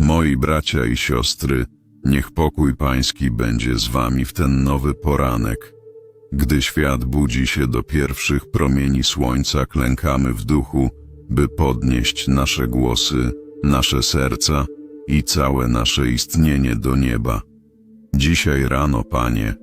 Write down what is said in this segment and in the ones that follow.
Moi bracia i siostry, niech pokój Pański będzie z Wami w ten nowy poranek. Gdy świat budzi się do pierwszych promieni słońca, klękamy w duchu, by podnieść nasze głosy, nasze serca i całe nasze istnienie do nieba. Dzisiaj rano, Panie,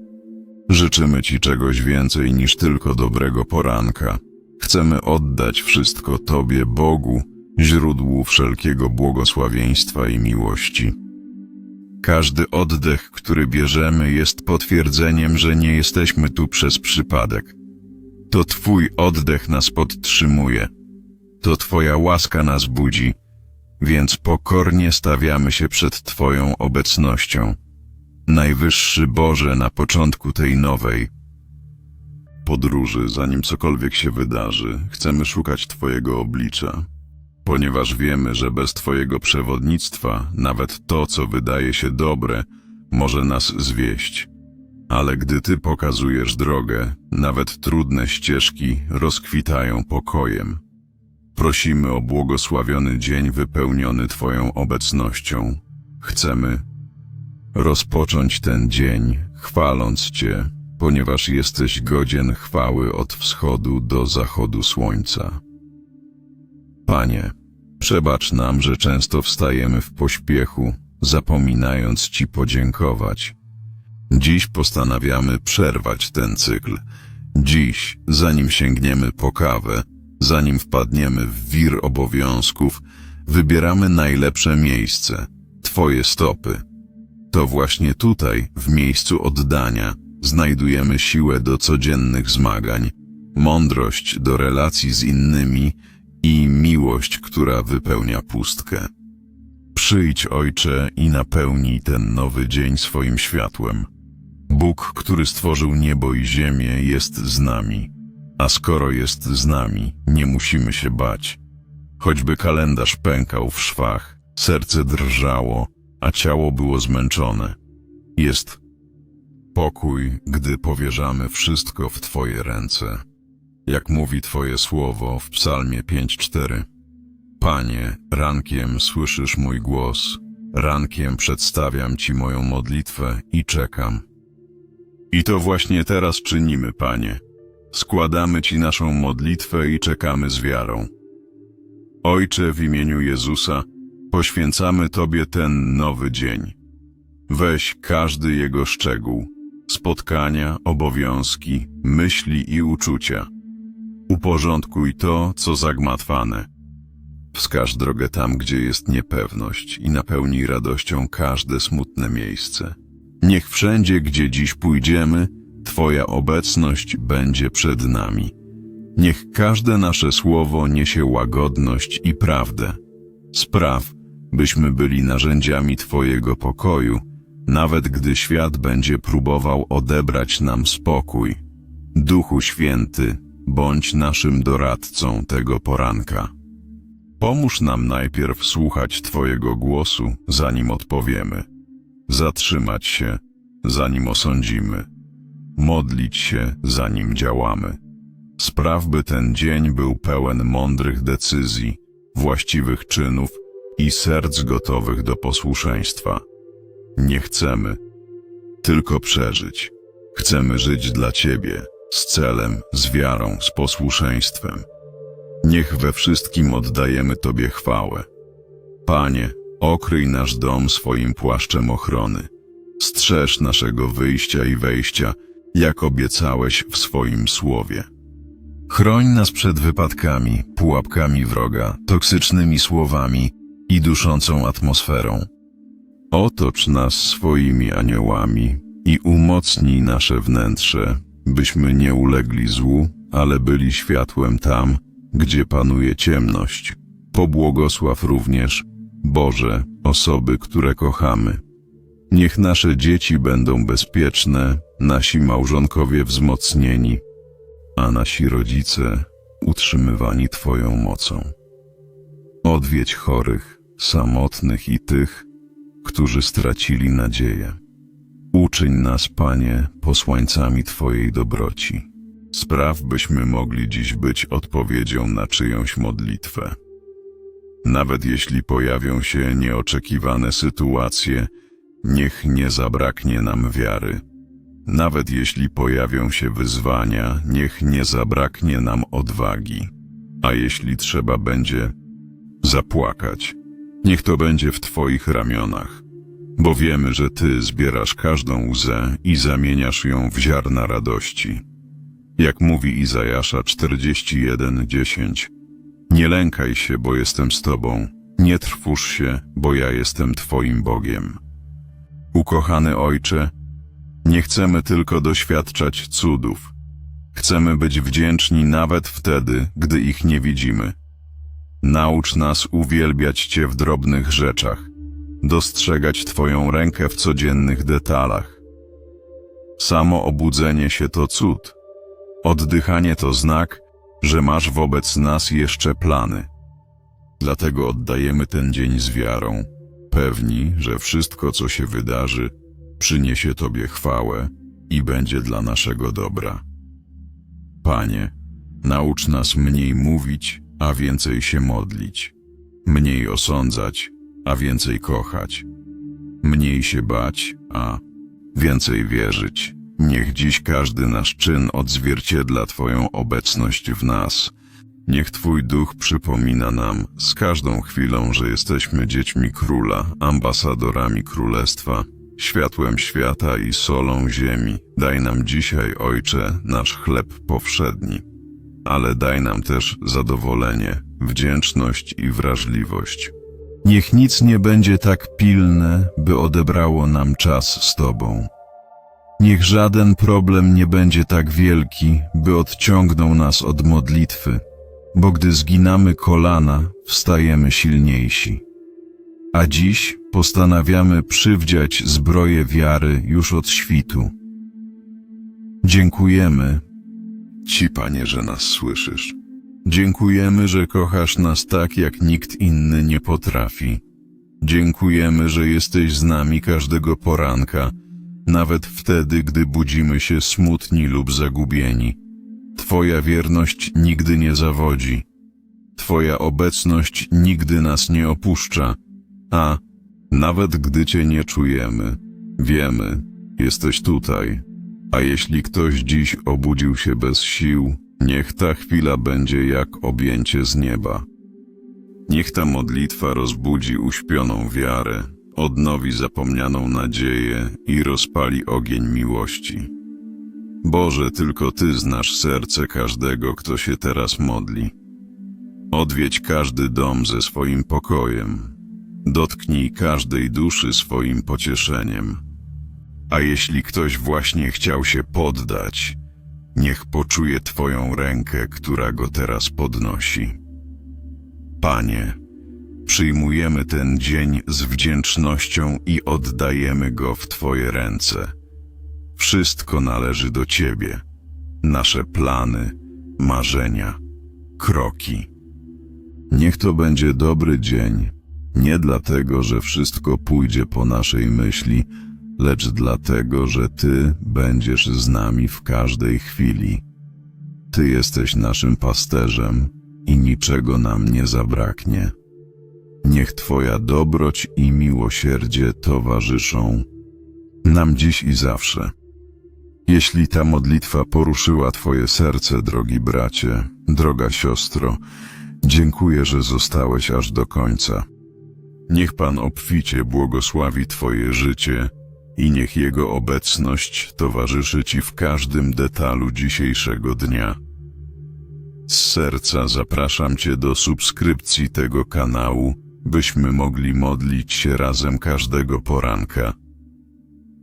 życzymy Ci czegoś więcej niż tylko dobrego poranka. Chcemy oddać wszystko Tobie, Bogu, źródłu wszelkiego błogosławieństwa i miłości. Każdy oddech, który bierzemy, jest potwierdzeniem, że nie jesteśmy tu przez przypadek. To Twój oddech nas podtrzymuje. To Twoja łaska nas budzi, więc pokornie stawiamy się przed Twoją obecnością. Najwyższy Boże na początku tej nowej podróży, zanim cokolwiek się wydarzy, chcemy szukać Twojego oblicza, ponieważ wiemy, że bez Twojego przewodnictwa nawet to, co wydaje się dobre, może nas zwieść. Ale gdy Ty pokazujesz drogę, nawet trudne ścieżki rozkwitają pokojem. Prosimy o błogosławiony dzień wypełniony Twoją obecnością. Chcemy rozpocząć ten dzień, chwaląc Cię, ponieważ jesteś godzien chwały od wschodu do zachodu słońca. Panie, przebacz nam, że często wstajemy w pośpiechu, zapominając Ci podziękować. Dziś postanawiamy przerwać ten cykl. Dziś, zanim sięgniemy po kawę, zanim wpadniemy w wir obowiązków, wybieramy najlepsze miejsce, Twoje stopy. To właśnie tutaj, w miejscu oddania, znajdujemy siłę do codziennych zmagań, mądrość do relacji z innymi i miłość, która wypełnia pustkę. Przyjdź, Ojcze, i napełnij ten nowy dzień swoim światłem. Bóg, który stworzył niebo i ziemię, jest z nami. A skoro jest z nami, nie musimy się bać. Choćby kalendarz pękał w szwach, serce drżało, a ciało było zmęczone. Jest pokój, gdy powierzamy wszystko w Twoje ręce. Jak mówi Twoje słowo w Psalmie 5:4. Panie, rankiem słyszysz mój głos, rankiem przedstawiam Ci moją modlitwę i czekam. I to właśnie teraz czynimy, Panie. Składamy Ci naszą modlitwę i czekamy z wiarą. Ojcze, w imieniu Jezusa, poświęcamy Tobie ten nowy dzień. Weź każdy jego szczegół, spotkania, obowiązki, myśli i uczucia. Uporządkuj to, co zagmatwane. Wskaż drogę tam, gdzie jest niepewność i napełnij radością każde smutne miejsce. Niech wszędzie, gdzie dziś pójdziemy, Twoja obecność będzie przed nami. Niech każde nasze słowo niesie łagodność i prawdę. Spraw, byśmy byli narzędziami Twojego pokoju, nawet gdy świat będzie próbował odebrać nam spokój. Duchu Święty, bądź naszym doradcą tego poranka. Pomóż nam najpierw słuchać Twojego głosu, zanim odpowiemy. Zatrzymać się, zanim osądzimy. Modlić się, zanim działamy. Spraw, by ten dzień był pełen mądrych decyzji, właściwych czynów i serc gotowych do posłuszeństwa. Nie chcemy tylko przeżyć. Chcemy żyć dla Ciebie, z celem, z wiarą, z posłuszeństwem. Niech we wszystkim oddajemy Tobie chwałę. Panie, okryj nasz dom swoim płaszczem ochrony. Strzeż naszego wyjścia i wejścia, jak obiecałeś w swoim słowie. Chroń nas przed wypadkami, pułapkami wroga, toksycznymi słowami i duszącą atmosferą. Otocz nas swoimi aniołami i umocnij nasze wnętrze, byśmy nie ulegli złu, ale byli światłem tam, gdzie panuje ciemność. Pobłogosław również, Boże, osoby, które kochamy. Niech nasze dzieci będą bezpieczne, nasi małżonkowie wzmocnieni, a nasi rodzice utrzymywani Twoją mocą. Odwiedź chorych, samotnych i tych, którzy stracili nadzieję. Uczyń nas, Panie, posłańcami Twojej dobroci. Spraw, byśmy mogli dziś być odpowiedzią na czyjąś modlitwę. Nawet jeśli pojawią się nieoczekiwane sytuacje, niech nie zabraknie nam wiary. Nawet jeśli pojawią się wyzwania, niech nie zabraknie nam odwagi. A jeśli trzeba będzie zapłakać, niech to będzie w Twoich ramionach, bo wiemy, że Ty zbierasz każdą łzę i zamieniasz ją w ziarna radości. Jak mówi Izajasza 41:10, nie lękaj się, bo jestem z Tobą, nie trwóż się, bo ja jestem Twoim Bogiem. Ukochany Ojcze, nie chcemy tylko doświadczać cudów. Chcemy być wdzięczni nawet wtedy, gdy ich nie widzimy. Naucz nas uwielbiać Cię w drobnych rzeczach, dostrzegać Twoją rękę w codziennych detalach. Samo obudzenie się to cud. Oddychanie to znak, że masz wobec nas jeszcze plany. Dlatego oddajemy ten dzień z wiarą, pewni, że wszystko, co się wydarzy, przyniesie Tobie chwałę i będzie dla naszego dobra. Panie, naucz nas mniej mówić, a więcej się modlić, mniej osądzać, a więcej kochać, mniej się bać, a więcej wierzyć. Niech dziś każdy nasz czyn odzwierciedla Twoją obecność w nas. Niech Twój duch przypomina nam z każdą chwilą, że jesteśmy dziećmi króla, ambasadorami królestwa, światłem świata i solą ziemi. Daj nam dzisiaj, Ojcze, nasz chleb powszedni, ale daj nam też zadowolenie, wdzięczność i wrażliwość. Niech nic nie będzie tak pilne, by odebrało nam czas z Tobą. Niech żaden problem nie będzie tak wielki, by odciągnął nas od modlitwy, bo gdy zginamy kolana, wstajemy silniejsi. A dziś postanawiamy przywdziać zbroję wiary już od świtu. Dziękujemy Ci, Panie, że nas słyszysz. Dziękujemy, że kochasz nas tak, jak nikt inny nie potrafi. Dziękujemy, że jesteś z nami każdego poranka, nawet wtedy, gdy budzimy się smutni lub zagubieni. Twoja wierność nigdy nie zawodzi. Twoja obecność nigdy nas nie opuszcza, a nawet gdy Cię nie czujemy, wiemy, jesteś tutaj. A jeśli ktoś dziś obudził się bez sił, niech ta chwila będzie jak objęcie z nieba. Niech ta modlitwa rozbudzi uśpioną wiarę, odnowi zapomnianą nadzieję i rozpali ogień miłości. Boże, tylko Ty znasz serce każdego, kto się teraz modli. Odwiedź każdy dom ze swoim pokojem. Dotknij każdej duszy swoim pocieszeniem. A jeśli ktoś właśnie chciał się poddać, niech poczuje Twoją rękę, która go teraz podnosi. Panie, przyjmujemy ten dzień z wdzięcznością i oddajemy go w Twoje ręce. Wszystko należy do Ciebie. Nasze plany, marzenia, kroki. Niech to będzie dobry dzień, nie dlatego, że wszystko pójdzie po naszej myśli, lecz dlatego, że Ty będziesz z nami w każdej chwili. Ty jesteś naszym pasterzem i niczego nam nie zabraknie. Niech Twoja dobroć i miłosierdzie towarzyszą nam dziś i zawsze. Jeśli ta modlitwa poruszyła Twoje serce, drogi bracie, droga siostro, dziękuję, że zostałeś aż do końca. Niech Pan obficie błogosławi Twoje życie i niech Jego obecność towarzyszy Ci w każdym detalu dzisiejszego dnia. Z serca zapraszam Cię do subskrypcji tego kanału, byśmy mogli modlić się razem każdego poranka.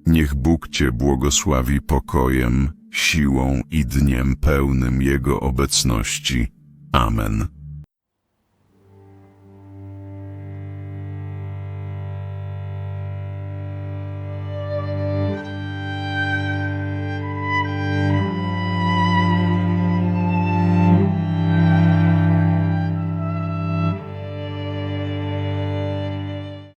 Niech Bóg Cię błogosławi pokojem, siłą i dniem pełnym Jego obecności. Amen.